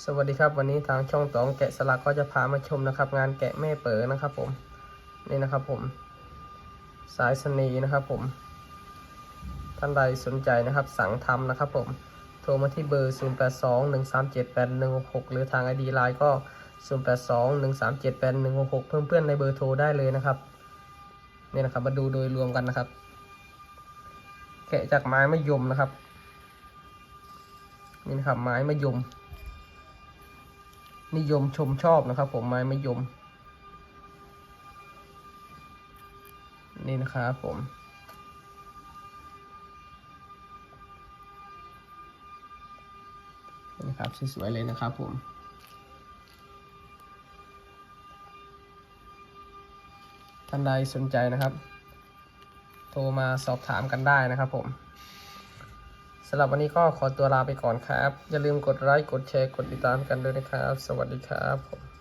สวัสดีครับวันนี้ทางช่องตองแกะสลักก็จะพามาชมนะครับ งานแกะแม่เป๋อนะครับผมนี่นะครับผม สายสนีนะครับผม ท่านใดสนใจนะครับ สั่งทำนะครับผม โทรมาที่เบอร์ 0 8 2 1 3 7 8 1 6 6 หรือทาง ID ไลน์ก็ 0 8 2 1 3 7 8 1 6 6 เพิ่มเพื่อนในเบอร์โทรได้เลยนะครับนี่นะครับมาดูโดยรวมกันนะครับ แกะจากไม้มะยมนะครับนี่นะครับไม้มะยม นิยมชมชอบนะครับ ผมไม้มะยม นี่นะครับผมนี่นะครับสวยๆเลยนะครับผมท่านใดสนใจนะครับ โทรมาสอบถามกันได้นะครับผมำหรับวันนี้ก็ขอตัวลาไปก่อนครับ อย่าลืมกดไลค์กดแชร์กดติดตามกันด้วยนะครับ สวัสดีครับผม